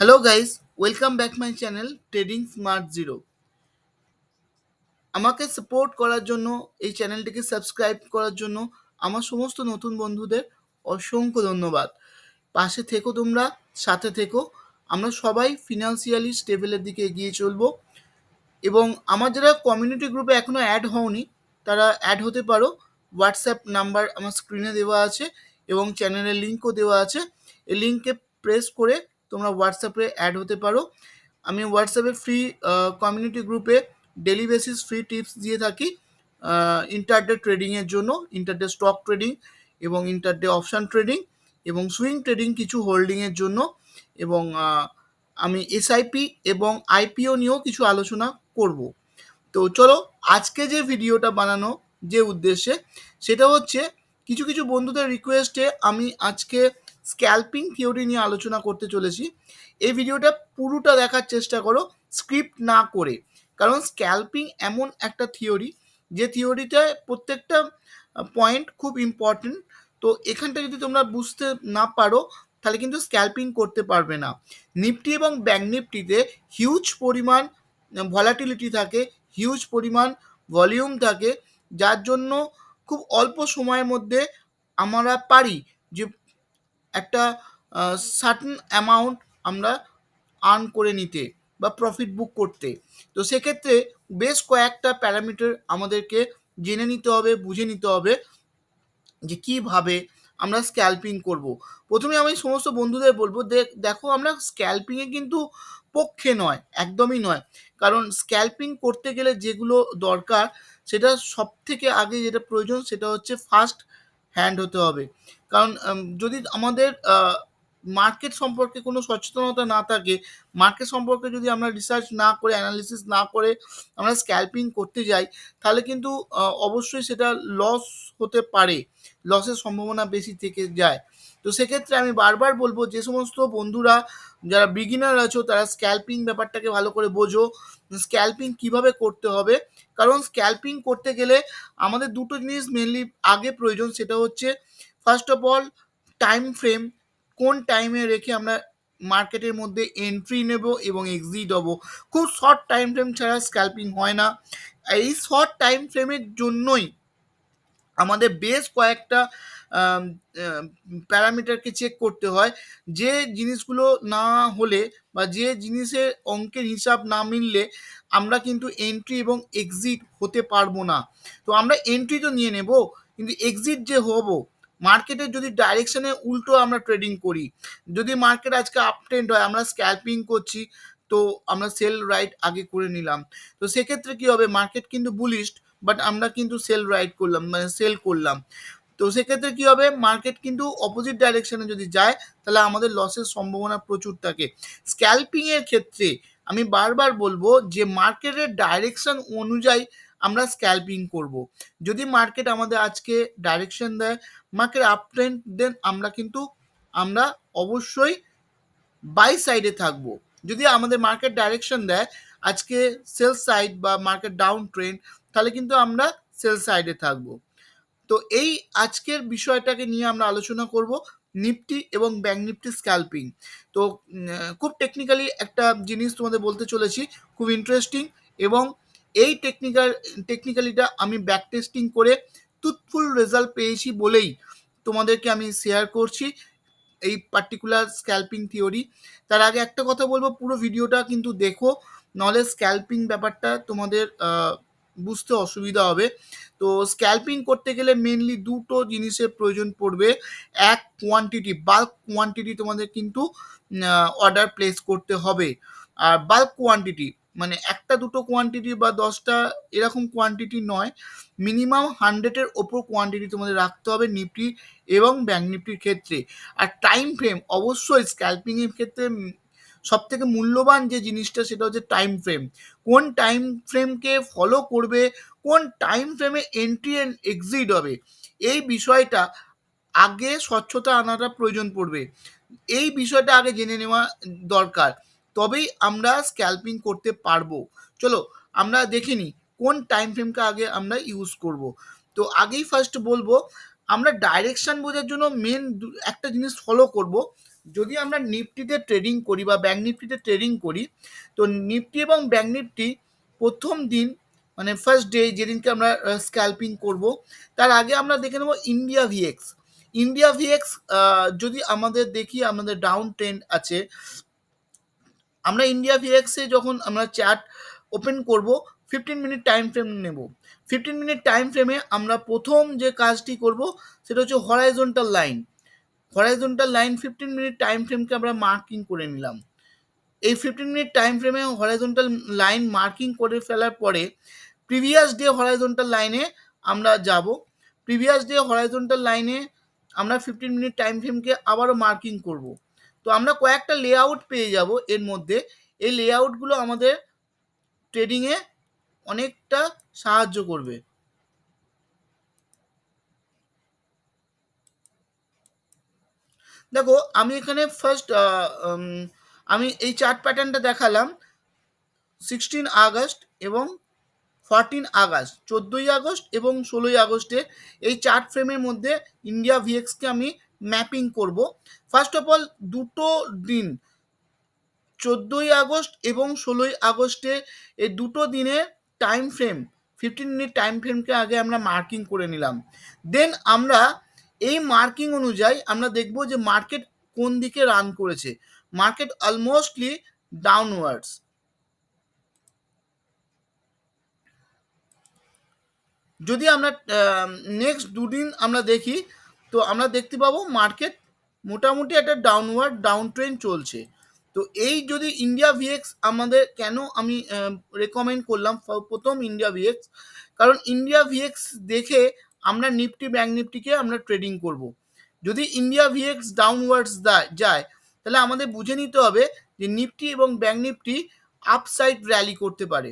Hello guys welcome back my channel trading smart zero আমাকে support করার জন্য, এই চ্যানেলটিকে সাবস্ক্রাইব করার জন্য আমার সমস্ত নতুন বন্ধুদের অসংখ্য ধন্যবাদ। পাশে থেকো তোমরা, সাথে থেকো। আমরা সবাই ফিনান্সিয়ালি স্টেবলের দিকে এগিয়ে চলবো। এবং আমার যারা কমিউনিটি গ্রুপে এখনও অ্যাড হওনি, তারা অ্যাড হতে পারো। হোয়াটসঅ্যাপ নাম্বার আমার স্ক্রিনে দেওয়া আছে এবং চ্যানেলের লিঙ্কও দেওয়া আছে। এই লিঙ্কে প্রেস করে তোমরা হোয়াটসঅ্যাপে অ্যাড হতে পারো। আমি হোয়াটসঅ্যাপে ফ্রি কমিউনিটি গ্রুপে ডেলি বেসিস ফ্রি টিপস দিয়ে থাকি ইন্টারডে ট্রেডিংয়ের জন্য ইন্টারডে স্টক ট্রেডিং এবং ইন্টারডে অপশান ট্রেডিং এবং সুইং ট্রেডিং কিছু হোল্ডিংয়ের জন্য এবং আমি এসআইপি এবং আইপিও নিয়েও কিছু আলোচনা করব। তো চলো আজকে যে ভিডিওটা বানানো যে উদ্দেশ্যে, সেটা হচ্ছে কিছু কিছু বন্ধুদের রিকোয়েস্টে আমি আজকে স্ক্যাল্পিং থিওরি নিয়ে আলোচনা করতে চলেছি। এই ভিডিওটা পুরোটা দেখার চেষ্টা করো, স্ক্রিপ্ট না করে। কারণ স্ক্যাল্পিং এমন একটা থিওরি, যে থিওরিতে প্রত্যেকটা পয়েন্ট খুব ইম্পর্টেন্ট তো এখানটা যদি তোমরা বুঝতে না পারো, তাহলে কিন্তু স্ক্যাল্পিং করতে পারবে না। নিফটি এবং ব্যাঙ্ক নিফটিতে হিউজ পরিমাণ ভলাটিলিটি থাকে হিউজ পরিমাণ ভলিউম থাকে। যার জন্য খুব অল্প সময়ের মধ্যে আমরা পারি যে একটা সার্টেন অ্যামাউন্ট আমরা আর্ন করে নিতে বা প্রফিট বুক করতে। তো সেক্ষেত্রে বেশ কয়েকটা প্যারামিটার আমাদেরকে জেনে নিতে হবে, বুঝে নিতে হবে যে কীভাবে আমরা স্ক্যাল্পিং করব। প্রথমে আমি সমস্ত বন্ধুদের বলব দেখ- আমরা স্ক্যাল্পিংয়ে কিন্তু পক্ষে নয়, একদমই নয়। কারণ স্ক্যাল্পিং করতে গেলে যেগুলো দরকার, সেটা সব থেকে আগে যেটা প্রয়োজন সেটা হচ্ছে ফার্স্ট হ্যান্ড হতে হবে। কারণ যদি আমাদের মার্কেট সম্পর্কে কোনো সচেতনতা না থাকে মার্কেট সম্পর্কে যদি আমরা রিসার্চ না করে অ্যানালিসিস না করে আমরা স্ক্যাল্পিং করতে যাই, তাহলে কিন্তু অবশ্যই সেটা লস হতে পারে। লসের সম্ভাবনা বেশি থেকে যায়। তো সেক্ষেত্রে আমি বারবার বলব, যে সমস্ত বন্ধুরা, যারা বিগিনার আছো, তারা স্ক্যাল্পিং ব্যাপারটাকে ভালো করে বোঝো। স্ক্যাল্পিং কীভাবে করতে হবে কারণ স্ক্যাল্পিং করতে গেলে আমাদের দুটো জিনিস মেনলি আগে প্রয়োজন, সেটা হচ্ছে first of all time frame কোন টাইমে রেখে আমরা মার্কেটের মধ্যে এন্ট্রি নেব এবং এক্সিট হব। খুব শর্ট টাইম ফ্রেম ছাড়া স্ক্যাল্পিং হয় না। এই শর্ট টাইম ফ্রেমের জন্যই আমাদের বেশ কয়েকটা প্যারামিটারকে চেক করতে হয়। যে জিনিসগুলো না হলে বা যে জিনিসের অঙ্কের হিসাব না মিললে আমরা কিন্তু এন্ট্রি এবং এক্সিট হতে পারব না। তো আমরা এন্ট্রি তো নিয়ে নেব, কিন্তু এক্সিট যে হব মার্কেটের যদি ডাইরেকশনে উল্টো আমরা ট্রেডিং করি, যদি মার্কেট আজকে আপ ট্রেন্ড হয়, আমরা স্ক্যাল্পিং করছি, তো আমরা সেল রাইট আগে করে নিলাম। তো সেক্ষেত্রে কি হবে মার্কেট কিন্তু বুলিস্ট বাট আমরা কিন্তু সেল রাইট করলাম মানে সেল করলাম। তো সেক্ষেত্রে কি হবে? মার্কেট কিন্তু অপোজিট ডাইরেকশনে যদি যায়, তাহলে আমাদের লসের সম্ভাবনা প্রচুর থাকে। স্ক্যাল্পিং এর ক্ষেত্রে আমি বারবার বলব যে মার্কেটের ডাইরেকশন অনুযায়ী আমরা স্ক্যাল্পিং করব। যদি মার্কেট আমাদের আজকে ডাইরেকশন দেয় মার্কেট আপ ট্রেন্ড দেন আমরা কিন্তু, আমরা অবশ্যই বাই সাইডে থাকব। যদি আমাদের মার্কেট ডাইরেকশন দেয়, আজকে সেল সাইড বা মার্কেট ডাউন ট্রেন্ড তাহলে কিন্তু আমরা সেল সাইডে থাকব। তো এই আজকের বিষয়টাকে নিয়ে আমরা আলোচনা করব নিফটি এবং ব্যাঙ্ক নিফটি স্ক্যাল্পিং। তো খুব টেকনিক্যালি একটা জিনিস তোমাদের বলতে চলেছি, খুব ইন্টারেস্টিং এবং এই টেকনিক্যাল টেকনিক্যালিটা আমি ব্যাক টেস্টিং করে টুথফুল রেজাল্ট পেয়েছি বলেই তোমাদেরকে আমি শেয়ার করছি এই পার্টিকুলার স্ক্যাল্পিং থিওরি তার আগে একটা কথা বলব, পুরো ভিডিওটা কিন্তু দেখো, নলেজ স্ক্যাল্পিং ব্যাপারটা তোমাদের বুঝতে অসুবিধা হবে। তো স্ক্যাল্পিং করতে গেলে মেনলি দুটো জিনিসের প্রয়োজন পড়বে। এক কোয়ান্টিটি বাল্ক কোয়ান্টিটি তোমাদের কিন্তু অর্ডার প্লেস করতে হবে। আর বাল্ক কোয়ান্টিটি মানে একটা, দুটো কোয়ান্টিটি বা দশটা এরকম কোয়ান্টিটি নয়। মিনিমাম হান্ড্রেডের ওপর কোয়ান্টিটি তোমাদের রাখতে হবে নিফটি এবং ব্যাঙ্ক নিফটির ক্ষেত্রে। আর টাইম ফ্রেম অবশ্যই স্ক্যাল্পিংয়ের ক্ষেত্রে সব থেকে মূল্যবান যে জিনিসটা সেটা হচ্ছে টাইম ফ্রেম কোন টাইম ফ্রেমকে ফলো করবে, কোন টাইম ফ্রেমে এন্ট্রি অ্যান্ড এক্সিট হবে, এই বিষয়টা আগে স্বচ্ছতা আনাটা প্রয়োজন পড়বে। এই বিষয়টা আগে জেনে নেওয়া দরকার। তবেই আমরা স্ক্যাল্পিং করতে পারব। চলো আমরা দেখে নিই কোন টাইম ফ্রেমকে আগে আমরা ইউজ করব। তো আগেই ফার্স্ট বলব, আমরা ডাইরেকশন বোঝার জন্য মেন একটা জিনিস ফলো করব। যদি আমরা নিফটিতে ট্রেডিং করি বা ব্যাঙ্ক নিফটিতে ট্রেডিং করি, তো নিফটি এবং ব্যাঙ্ক নিফটি প্রথম দিন মানে ফার্স্ট ডে যেদিনকে আমরা স্ক্যাল্পিং করব, তার আগে আমরা দেখে নেব ইন্ডিয়া ভিএক্স ইন্ডিয়া ভিএক্স যদি আমাদের দেখি, আমাদের ডাউন ট্রেন্ড আছে, আমরা ইন্ডিয়া ভিএক্সে যখন আমরা চার্ট ওপেন করব ফিফটিন মিনিট টাইম ফ্রেম নেব। ফিফটিন মিনিট টাইম ফ্রেমে আমরা প্রথম যে কাজটি করব, সেটা হচ্ছে horizontal line horizontal line fifteen minute time ফ্রেমকে আমরা মার্কিং করে নিলাম। এই ফিফটিন মিনিট টাইম ফ্রেমে হরাইজন্টাল লাইন মার্কিং করে ফেলার পরে প্রিভিয়াস ডে হরাইজন্টাল লাইনে আমরা যাব। প্রিভিয়াস ডে হরাইজন্টাল লাইনে আমরা ফিফটিন মিনিট টাইম ফ্রেমকে আবারও মার্কিং করব। তো আমরা কয়েকটা লেআউট পেয়ে যাব এর মধ্যে। এই লেআউটগুলো আমাদের ট্রেডিংয়ে অনেকটা সাহায্য করবে। দেখো, আমি এখানে ফার্স্ট আমি এই চার্ট প্যাটার্নটা দেখালাম সিক্সটিন আগস্ট এবং ফরটিন আগস্ট, চোদ্দোই আগস্ট এবং ষোলোই আগস্টে এই চার্ট ফ্রেমের মধ্যে ইন্ডিয়া ভিএক্সকে আমি ম্যাপিং করব। ফার্স্ট অফ অল দুটো দিন, চোদ্দোই আগস্ট এবং ষোলোই আগস্টে এই দুটো দিনে time frame fifteen minute time ফ্রেমকে আগে আমরা মার্কিং করে নিলাম। দেন আমরা এই মার্কিং অনুযায়ী আমরা দেখব যে মার্কেট কোন দিকে রান করেছে। মার্কেট অলমোস্টলি ডাউনওয়ার্ডস যদি আমরা নেক্সট দুদিন আমরা দেখি, তো আমরা দেখতে পাবো মার্কেট মোটামুটি একটা ডাউনওয়ার্ড ডাউন ট্রেন্ড চলছে। তো এই যদি ইন্ডিয়া ভিএক্স আমাদের কেন আমি রেকমেন্ড করলাম, প্রথম ইন্ডিয়া ভিএক্স কারণ ইন্ডিয়া ভিএক্স দেখে আমরা নিফটি ব্যাঙ্ক নিফটিকে আমরা ট্রেডিং করব। যদি ইন্ডিয়া ভিএক্স ডাউনওয়ার্ডস যায়, তাহলে আমাদের বুঝে নিতে হবে যে নিফটি এবং ব্যাঙ্ক নিফটি আপসাইড র্যালি করতে পারে।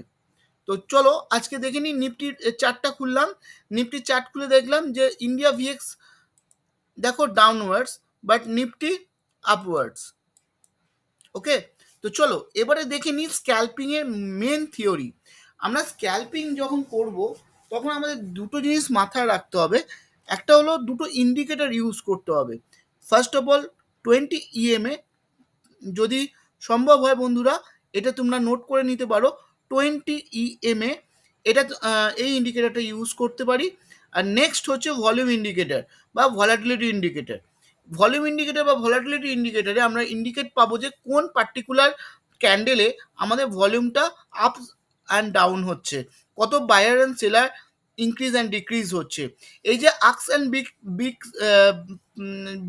তো চলো, আজকে দেখে নিই নিফটির চার্টটা খুললাম। নিফটির চার্ট খুলে দেখলাম যে ইন্ডিয়া ভিএক্স দেখো downwards but Nifty upwards okay? তো চলো, এবারে দেখে নিই স্ক্যাল্পিংয়ের মেন থিওরি আমরা স্ক্যাল্পিং যখন করব তখন আমাদের দুটো জিনিস মাথায় রাখতে হবে। একটা হলো দুটো ইন্ডিকেটার ইউজ করতে হবে। First of all twenty EMA যদি সম্ভব হয় বন্ধুরা, এটা তোমরা নোট করে নিতে পারো। টোয়েন্টি ইএমএ এটা এই ইন্ডিকেটারটা ইউজ করতে পারি। আর নেক্সট হচ্ছে ভলিউম ইন্ডিকেটার বা ভলাটিলিটি ইন্ডিকেটার ভলিউম ইন্ডিকেটার বা ভলাটিলিটি ইন্ডিকেটারে আমরা ইন্ডিকেট পাবো যে কোন পার্টিকুলার ক্যান্ডেলে আমাদের ভলিউমটা আপ অ্যান্ড ডাউন হচ্ছে। কত buyer and seller increase and decrease হচ্ছে। এই যে asks and big big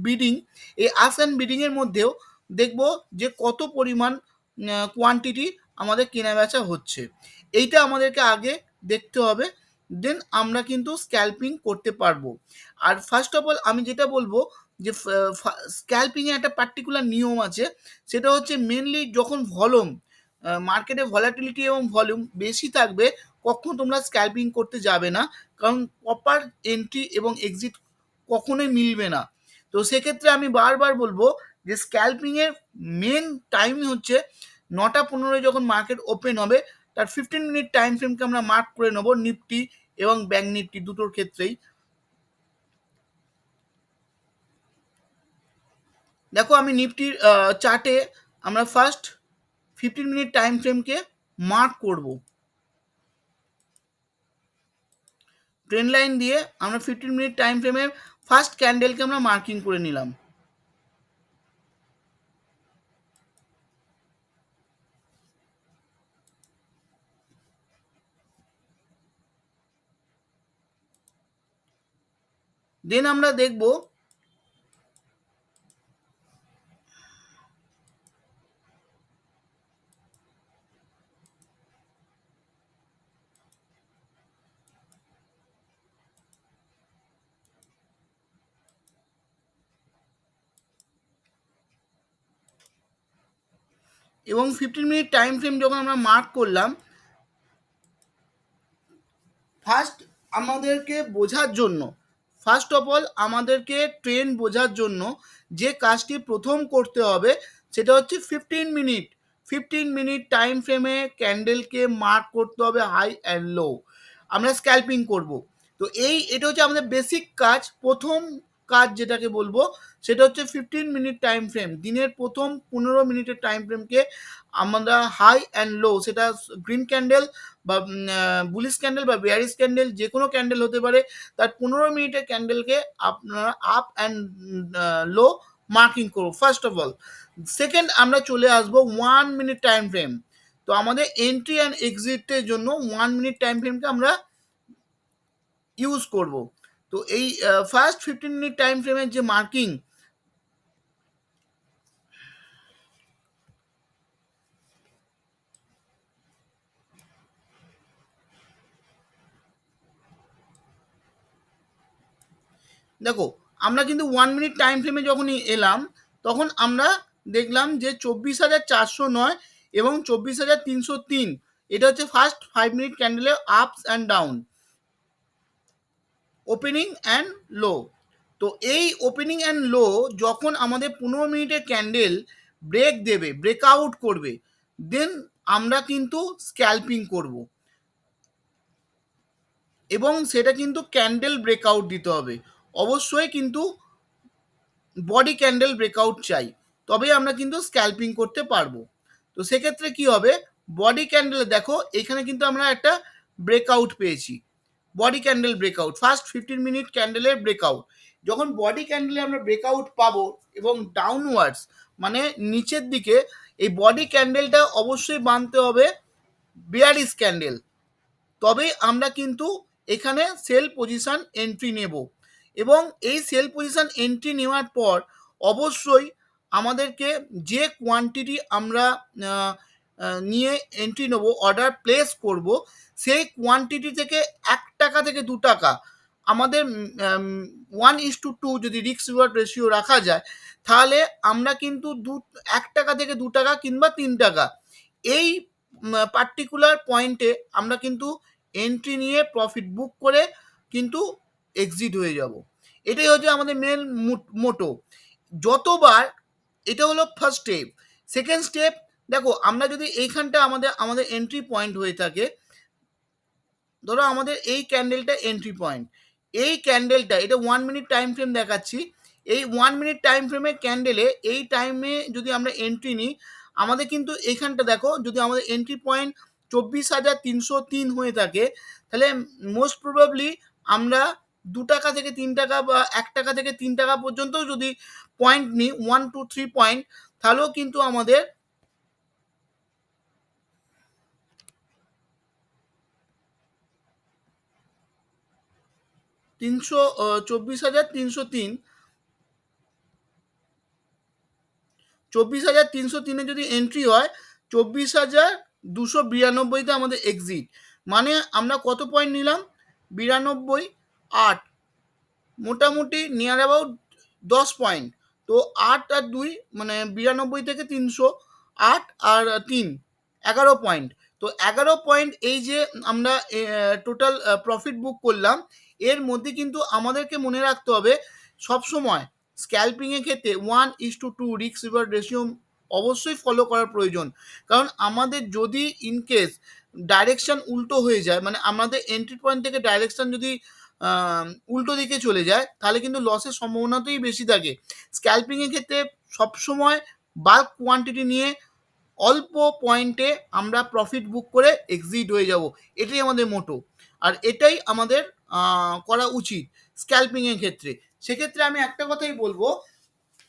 bidding এই আক্স অ্যান্ড বিডিংয়ের মধ্যেও দেখব যে কত পরিমাণ কোয়ান্টিটি আমাদের কেনা বেচা হচ্ছে। এইটা আমাদেরকে আগে দেখতে হবে দেন আমরা কিন্তু স্ক্যাল্পিং করতে পারব। আর ফার্স্ট অফ অল আমি যেটা বলব যে স্ক্যাল্পিংয়ে একটা পার্টিকুলার নিয়ম আছে, সেটা হচ্ছে মেনলি যখন ভলুম মার্কেটে ভলাটিলিটি এবং ভলিউম বেশি থাকবে কখনো তোমরা স্ক্যাল্পিং করতে যাবে না, কারণ প্রপার এন্ট্রি এবং এক্সিট কখনোই মিলবে না। তো সেক্ষেত্রে আমি বারবার বলব যে স্ক্যাল্পিংয়ের মেন টাইমই হচ্ছে নটা পনেরো যখন মার্কেট ওপেন হবে, তার ফিফটিন মিনিট টাইম ফ্রেমকে আমরা মার্ক করে নেব নিফটি এবং ব্যাঙ্ক নিফটি দুটোর ক্ষেত্রেই। দেখো আমি নিফটির চার্টে আমরা ফার্স্ট ফিফটিন মিনিট টাইম ফ্রেমকে মার্ক করব। ট্রেন লাইন দিয়ে আমরা ফিফটিন মিনিট টাইম ফ্রেমে ফার্স্ট ক্যান্ডেলকে আমরা মার্কিং করে নিলাম। দেন আমরা দেখব এবং ফিফটিন মিনিট টাইম ফ্রেম যখন আমরা মার্ক করলাম ফার্স্ট আমাদেরকে বোঝার জন্য ফার্স্ট অফ অল আমাদেরকে ট্রেন বোঝার জন্য যে কাজটি প্রথম করতে হবে, সেটা হচ্ছে fifteen minute fifteen minute time ফ্রেমে ক্যান্ডেলকে মার্ক করতে হবে হাই অ্যান্ড লো আমরা স্ক্যাল্পিং করব। তো এই, এটা হচ্ছে আমাদের বেসিক কাজ, প্রথম কাজ যেটাকে বলব, সেটা হচ্ছে ফিফটিন মিনিট টাইম ফ্রেম দিনের প্রথম পনেরো মিনিটের টাইম ফ্রেমকে আমরা হাই অ্যান্ড লো সেটা গ্রিন ক্যান্ডেল বা বুলিশ ক্যান্ডেল বা বেয়ারিস ক্যান্ডেল যে কোনো ক্যান্ডেল হতে পারে, তার পনেরো মিনিটের ক্যান্ডেলকে আপনারা আপ অ্যান্ড লো মার্কিং করব ফার্স্ট অফ অল সেকেন্ড আমরা চলে আসব ওয়ান মিনিট টাইম ফ্রেম তো আমাদের এন্ট্রি অ্যান্ড এক্সিটের জন্য ওয়ান মিনিট টাইম ফ্রেমকে আমরা ইউজ করব। তো এই ফার্স্ট ফিফটিন মিনিট টাইম ফ্রেমের যে মার্কিং দেখো, আমরা কিন্তু ওয়ান মিনিট টাইম ফ্রেমে যখনই এলাম, তখন আমরা দেখলাম যে চব্বিশ হাজার চারশো নয় এবং চব্বিশ হাজার তিনশো তিন। এটা হচ্ছে first five minute ক্যান্ডেলের ups and down opening and low তো এই ওপেনিং অ্যান্ড লো যখন আমাদের পনেরো মিনিটের ক্যান্ডেল ব্রেক দেবে ব্রেকআউট করবে দেন আমরা কিন্তু স্ক্যাল্পিং করব। এবং সেটা কিন্তু ক্যান্ডেল ব্রেকআউট দিতে হবে। অবশ্যই কিন্তু বডি ক্যান্ডেল ব্রেকআউট চাই, তবেই আমরা কিন্তু স্ক্যাল্পিং করতে পারব। তো সেক্ষেত্রে কি হবে? বডি ক্যান্ডেলে দেখো, এখানে কিন্তু আমরা একটা ব্রেকআউট পেয়েছি। Body candle breakout first fifteen minute ক্যান্ডেলের breakout যখন বডি ক্যান্ডেলে আমরা ব্রেকআউট পাবো এবং ডাউনওয়ার্ডস মানে নিচের দিকে, এই বডি ক্যান্ডেলটা অবশ্যই বাঁধতে হবে বিয়ারিস ক্যান্ডেল তবেই আমরা কিন্তু এখানে সেল পজিশান এন্ট্রি নেব। এবং এই সেল পজিশান এন্ট্রি নেওয়ার পর অবশ্যই আমাদেরকে যে কোয়ান্টিটি আমরা নিয়ে এন্ট্রি নেব অর্ডার প্লেস করব, সেই কোয়ান্টিটি থেকে এক টাকা থেকে দু টাকা। আমাদের ওয়ান ইস টু টু যদি রিক্স রিওয়ার্ড রেশিও রাখা যায়, তাহলে আমরা কিন্তু দু, এক টাকা থেকে দু টাকা কিংবা তিন টাকা, এই পার্টিকুলার পয়েন্টে আমরা কিন্তু এন্ট্রি নিয়ে প্রফিট বুক করে কিন্তু এক্সিট হয়ে যাব। এটাই হচ্ছে আমাদের মেন মোটো যতবার, এটা হলো ফার্স্ট স্টেপ সেকেন্ড স্টেপ দেখো, আমরা যদি এইখানটা আমাদের আমাদের এন্ট্রি পয়েন্ট হয়ে থাকে, ধরো আমাদের এই ক্যান্ডেলটা এন্ট্রি পয়েন্ট এই ক্যান্ডেলটা এটা ওয়ান মিনিট টাইম ফ্রেম দেখাচ্ছি। এই ওয়ান মিনিট টাইম ফ্রেমের ক্যান্ডেলে এই টাইমে যদি আমরা এন্ট্রি নিই, আমাদের কিন্তু এইখানটা দেখো, যদি আমাদের এন্ট্রি পয়েন্ট চব্বিশ হাজার তিনশো তিন হয়ে থাকে, তাহলে মোস্ট প্রবাবলি আমরা দু টাকা থেকে তিন টাকা বা এক টাকা থেকে তিন টাকা পর্যন্ত যদি পয়েন্ট নিই ওয়ান টু থ্রি পয়েন্ট তাহলেও কিন্তু আমাদের তিনশো চব্বিশ হাজার তিনশো তিন। চব্বিশ হাজার তিনশো তিনে যদি এন্ট্রি হয়, চব্বিশ হাজার দুশো বিরানব্বইতে আমাদের এক্সিট মানে আমরা কত পয়েন্ট নিলাম? বিরানব্বই, আট। মোটামুটি নিয়ার অ্যাবাউট দশ পয়েন্ট তো আট আর দুই মানে বিরানব্বই থেকে তিনশো, আট আর তিন, এগারো পয়েন্ট তো এগারো পয়েন্ট এই যে আমরা টোটাল প্রফিট বুক করলাম এর মধ্যে কিন্তু আমাদেরকে মনে রাখতে হবে সবসময় স্ক্যাল্পিংয়ের ক্ষেত্রে ওয়ান ইস টু টু রিক্স রিভার রেশিও অবশ্যই ফলো করার প্রয়োজন। কারণ আমাদের যদি ইনকেস ডাইরেকশান উল্টো হয়ে যায় মানে আমাদের এন্ট্রি পয়েন্ট থেকে ডাইরেকশান যদি উল্টো দিকে চলে যায়, তাহলে কিন্তু লসের সম্ভাবনাতেই বেশি থাকে। স্ক্যাল্পিংয়ের ক্ষেত্রে সবসময় বাল্ক কোয়ান্টিটি নিয়ে অল্প পয়েন্টে আমরা প্রফিট বুক করে এক্সিট হয়ে যাব। এটাই আমাদের মোটো আর এটাই আমাদের করা উচিত স্ক্যাল্পিংয়ের ক্ষেত্রে। সেক্ষেত্রে আমি একটা কথাই বলব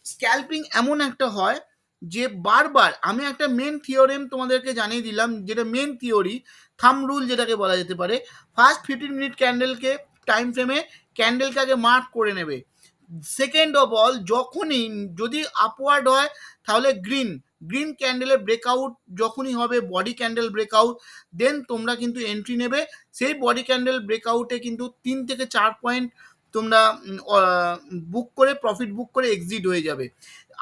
স্ক্যাল্পিং এমন একটা হয় যে বারবার আমি একটা মেন থিওরেম তোমাদেরকে জানিয়ে দিলাম, যেটা মেন থিওরি থাম রুল যেটাকে বলা যেতে পারে ফার্স্ট ফিফটিন মিনিট ক্যান্ডেলকে টাইম ফ্রেমে ক্যান্ডেলকে আগে মার্ক করে নেবে। সেকেন্ড অফ অল যখনই যদি আপওয়ার্ড হয়, তাহলে গ্রিন গ্রিন ক্যান্ডেলের ব্রেকআউট যখনই হবে বডি ক্যান্ডেল ব্রেকআউট দেন তোমরা কিন্তু এন্ট্রি নেবে। সেই বডি ক্যান্ডেল ব্রেকআউটে কিন্তু তিন থেকে চার পয়েন্ট তোমরা বুক করে প্রফিট বুক করে এক্সিট হয়ে যাবে।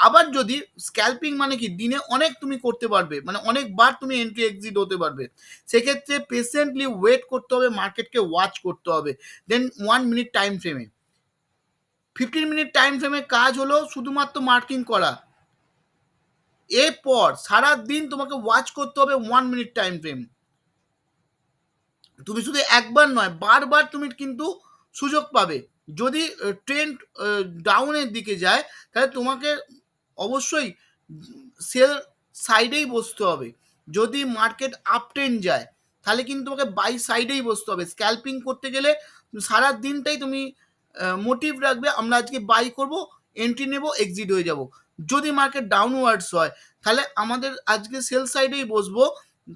আবার যদি স্ক্যাল্পিং মানে কি? দিনে অনেক তুমি করতে পারবে মানে অনেকবার তুমি এন্ট্রি এক্সিট হতে পারবে। সেক্ষেত্রে পেশেন্টলি ওয়েট করতে হবে মার্কেটকে ওয়াচ করতে হবে। দেন ওয়ান মিনিট টাইম ফ্রেমে ফিফটিন মিনিট টাইম ফ্রেমে কাজ হলো শুধুমাত্র মার্কিং করা। এরপর সারা দিন তোমাকে ওয়াচ করতে হবে ওয়ান মিনিট টাইম ফ্রেম তুমি শুধু একবার নয়, বারবার তুমি কিন্তু সুযোগ পাবে। যদি ট্রেন্ড ডাউনের দিকে যায়, তাহলে তোমাকে অবশ্যই সেল সাইডেই বসতে হবে। যদি মার্কেট আপ ট্রেন্ড যায়, তাহলে কিন্তু তোমাকে বাই সাইডেই বসতে হবে। স্ক্যাল্পিং করতে গেলে সারা দিনটাই তুমি মোটিভ রাখবে। আমরা আজকে বাই করব এন্ট্রি নেব এক্সিট হয়ে যাব। যদি মার্কেট ডাউনওয়ার্ডস হয়, তাহলে আমাদের আজকে সেল সাইডেই বসবো।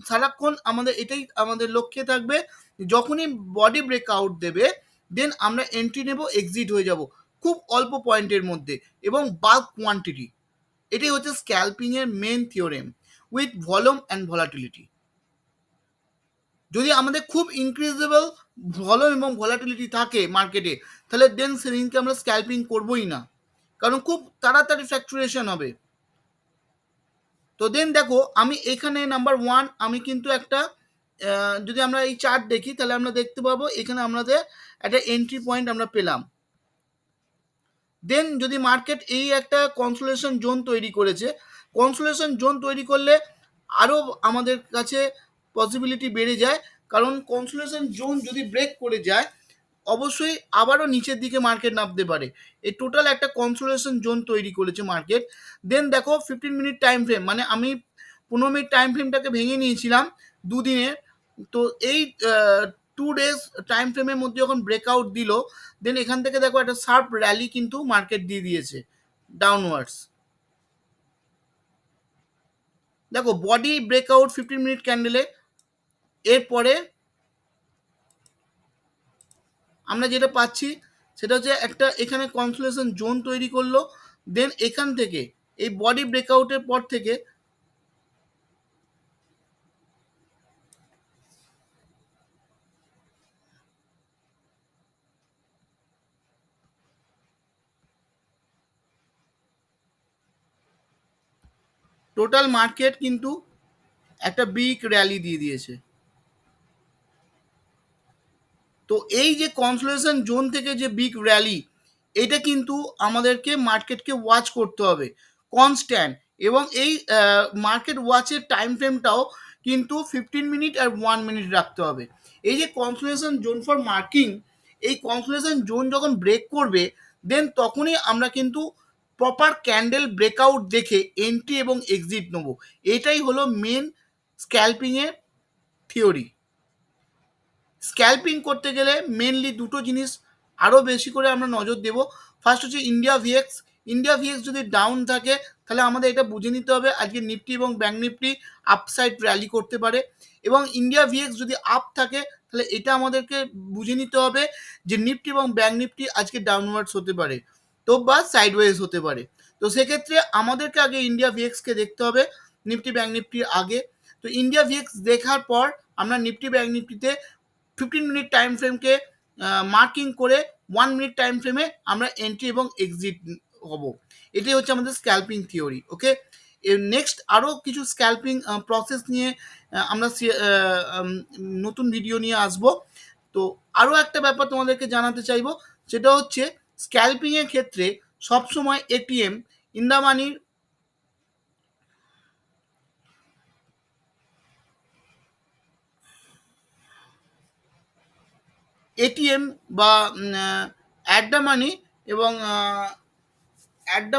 সারাক্ষণ আমাদের এটাই আমাদের লক্ষ্যে থাকবে, যখনই বডি ব্রেকআউট দেবে দেন আমরা এন্ট্রি নেব এক্সিট হয়ে যাব। খুব অল্প পয়েন্টের মধ্যে এবং বাল্ক কোয়ান্টিটি এটাই হচ্ছে স্ক্যাল্পিংয়ের main theorem with volume and volatility যদি আমাদের খুব ইনক্রিজেবল ভলিউম এবং ভলাটিলিটি থাকে মার্কেটে তাহলে দেন সেদিনকে আমরা স্ক্যালপিং করবোই না। কারণ খুব তাড়াতাড়ি ফ্র্যাকচুরেশন হবে। তো দেন দেখো, আমি এখানে নাম্বার ওয়ান আমি কিন্তু একটা যদি আমরা এই চার্ট দেখি, তাহলে আমরা দেখতে পাবো, এখানে আমাদের একটা এন্ট্রি পয়েন্ট আমরা পেলাম। দেন যদি মার্কেট এই একটা কনসোলেশন জোন তৈরি করেছে কনসোলেশন জোন তৈরি করলে আরও আমাদের কাছে পসিবিলিটি বেড়ে যায়। কারণ কনসোলেশন জোন যদি ব্রেক করে যায় অবশ্যই আবারও নিচের দিকে মার্কেট নামতে পারে। এই টোটাল একটা কনসোলেশন জোন তৈরি করেছে মার্কেট দেন দেখো ফিফটিন মিনিট টাইম ফ্রেম মানে আমি পনেরো মিনিট টাইম ফ্রেমটাকে ভেঙে নিয়েছিলাম দুদিনের। তো এই টু ডেজ টাইম ফ্রেমের মধ্যে যখন ব্রেকআউট দিল দেন এখান থেকে দেখো একটা শার্প র্যালি কিন্তু মার্কেট দিয়ে দিয়েছে ডাউনওয়ার্ডস দেখো বডি ব্রেকআউট ফিফটিন মিনিট ক্যান্ডেলে এরপরে আমরা যেটা পাচ্ছি সেটা হচ্ছে একটা এখানে কনসুলেশন জোন তৈরি করল দেন এখান থেকে, এই বডি ব্রেকআউটের পর থেকে টোটাল মার্কেট কিন্তু একটা বিগ র্যালি দিয়ে দিয়েছে। তো এই যে কনসোলেশন জোন থেকে যে বিগ র্যালি এটা কিন্তু আমাদেরকে মার্কেটকে ওয়াচ করতে হবে কনস্ট্যান্ট এবং এই মার্কেট ওয়াচের টাইম ফ্রেমটাও কিন্তু ফিফটিন মিনিট আর ওয়ান মিনিট রাখতে হবে। এই যে কনসোলেশন জোন ফর মার্কিং এই কনসোলেশন জোন যখন ব্রেক করবে দেন তখনই আমরা কিন্তু প্রপার ক্যান্ডেল ব্রেকআউট দেখে এন্ট্রি এবং এক্সিট নেব। এটাই হলো মেন স্ক্যাল্পিংয়ের থিওরি স্ক্যাল্পিং করতে গেলে মেনলি দুটো জিনিস আরও বেশি করে আমরা নজর দেব। ফার্স্ট হচ্ছে ইন্ডিয়া ভিএক্স ইন্ডিয়া ভিএক্স যদি ডাউন থাকে, তাহলে আমাদের এটা বুঝে নিতে হবে। আজকে নিফটি এবং ব্যাঙ্ক নিফটি আপসাইড র্যালি করতে পারে। এবং ইন্ডিয়া ভিএক্স যদি আপ থাকে, তাহলে এটা আমাদেরকে বুঝে নিতে হবে যে নিফটি এবং ব্যাঙ্ক নিফটি আজকে ডাউনওয়ার্ডস হতে পারে। তো বা সাইডওয়েজ হতে পারে। তো সেক্ষেত্রে আমাদেরকে আগে ইন্ডিয়া ভিএক্সকে দেখতে হবে নিফটি ব্যাঙ্ক নিফটির আগে। তো ইন্ডিয়া ভিএক্স দেখার পর আমরা নিফটি ব্যাঙ্ক নিফটিতে ফিফটিন মিনিট টাইম ফ্রেমকে মার্কিং করে ওয়ান মিনিট টাইম ফ্রেমে আমরা এন্ট্রি এবং এক্সিট হব। এটাই হচ্ছে আমাদের স্ক্যাল্পিং থিওরি ওকে নেক্সট আরও কিছু স্ক্যাল্পিং প্রসেস নিয়ে আমরা নতুন ভিডিও নিয়ে আসব। তো আরও একটা ব্যাপার তোমাদেরকে জানাতে চাইব, সেটা হচ্ছে স্ক্যাল্পিংয়ের ক্ষেত্রে সবসময় এটিএম ইন্দামানির এটিএম বা অ্যাড্ডা মানি এবং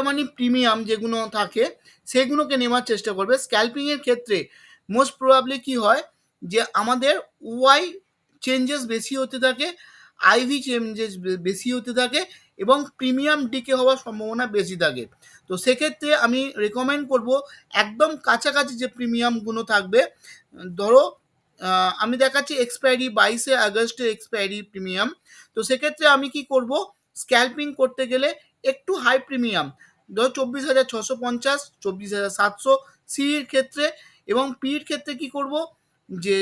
মানি প্রিমিয়াম যেগুলো থাকে সেগুলোকে নেওয়ার চেষ্টা করবে। স্ক্যাল্পিংয়ের ক্ষেত্রে মোস্ট প্রবাবলি কি হয় যে, আমাদের ওয়াই চেঞ্জেস বেশি হতে থাকে আইভি চেঞ্জেস বেশি হতে থাকে এবং প্রিমিয়াম ডিকে হওয়ার সম্ভাবনা বেশি থাকে। তো সেক্ষেত্রে আমি রেকমেন্ড করব, একদম কাছাকাছি যে প্রিমিয়ামগুলো থাকবে, ধরো আমি দেখাচ্ছি এক্সপায়ারি বাইশে আগস্টে এক্সপায়ারি প্রিমিয়াম তো সেক্ষেত্রে আমি কি করব? স্ক্যাল্পিং করতে গেলে একটু হাই প্রিমিয়াম ধরো চব্বিশ হাজার ছশো পঞ্চাশ, চব্বিশ হাজার সাতশো সির ক্ষেত্রে। এবং পির ক্ষেত্রে কি করব? যে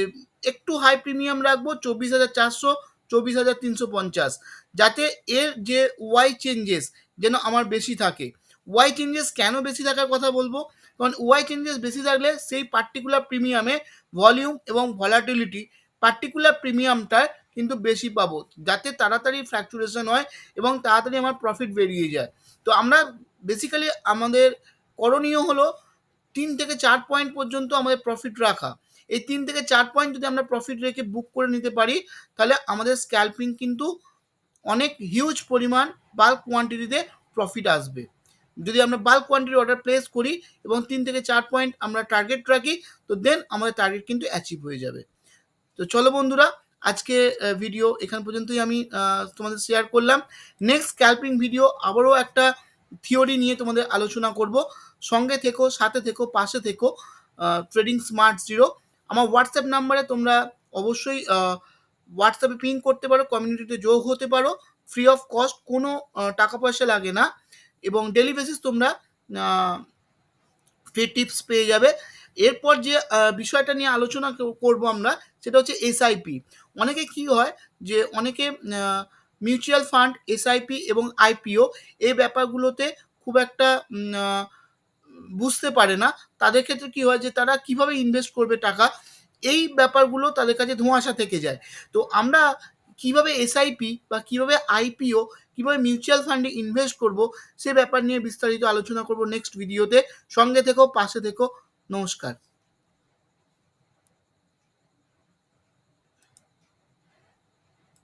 একটু হাই প্রিমিয়াম রাখব, চব্বিশ হাজার চারশো, চব্বিশ হাজার তিনশো পঞ্চাশ। যাতে এর যে ওয়াই চেঞ্জেস যেন আমার বেশি থাকে। ওয়াই চেঞ্জেস কেন বেশি থাকার কথা বলব? কারণ ওয়াই চেঞ্জেস বেশি থাকলে সেই পার্টিকুলার প্রিমিয়ামে ভলিউম এবং ভলাটিলিটি পার্টিকুলার প্রিমিয়ামটায় কিন্তু বেশি পাবো। যাতে তাড়াতাড়ি ফ্র্যাকচুরেশন হয় এবং তাড়াতাড়ি আমার প্রফিট বেরিয়ে যায়। তো আমরা বেসিক্যালি আমাদের করণীয় হলো তিন থেকে চার পয়েন্ট পর্যন্ত আমাদের প্রফিট রাখা। এই তিন থেকে চার পয়েন্ট যদি আমরা প্রফিট রেখে বুক করে নিতে পারি, তাহলে আমাদের স্ক্যাল্পিং কিন্তু অনেক হিউজ পরিমাণ বাল্ক কোয়ান্টিটিতে প্রফিট আসবে। যদি আমরা বাল্ক কোয়ান্টিটি অর্ডার প্লেস করি এবং তিন থেকে চার পয়েন্ট আমরা টার্গেট রাখি, তো দেন আমাদের টার্গেট কিন্তু অ্যাচিভ হয়ে যাবে। তো চলো বন্ধুরা, আজকে ভিডিও এখান পর্যন্তই আমি তোমাদের শেয়ার করলাম। নেক্সট স্ক্যাল্পিং ভিডিও আবারও একটা থিওরি নিয়ে তোমাদের আলোচনা করব। সঙ্গে থেকো, সাথে থেকো, পাশে থেকো ট্রেডিং স্মার্ট জিরো আমার হোয়াটসঅ্যাপ নাম্বারে তোমরা অবশ্যই হোয়াটসঅ্যাপে পিং করতে পারো কমিউনিটিতে যোগ হতে পারো। ফ্রি অফ কস্ট কোনো টাকা পয়সা লাগে না। এবং ডেলি বেসিস তোমরা ফ্রি টিপস পেয়ে যাবে। এরপর যে বিষয়টা নিয়ে আলোচনা করব আমরা, সেটা হচ্ছে এসআইপি অনেকে কি হয় যে, অনেকে মিউচুয়াল ফান্ড এসআইপি এবং আইপিও এই ব্যাপারগুলোতে খুব একটা বুঝতে পারে না। তাদের ক্ষেত্রে কি হয় যে, তারা কীভাবে ইনভেস্ট করবে টাকা, এই ব্যাপারগুলো তাদের কাছে ধোঁয়াশা থেকে যায়। তো আমরা কীভাবে এসআইপি বা কীভাবে আইপিও কীভাবে মিউচুয়াল ফান্ডে ইনভেস্ট করব, সে ব্যাপার নিয়ে বিস্তারিত আলোচনা করব নেক্সট ভিডিওতে সঙ্গে থেকো, পাশে থেকো, নমস্কার।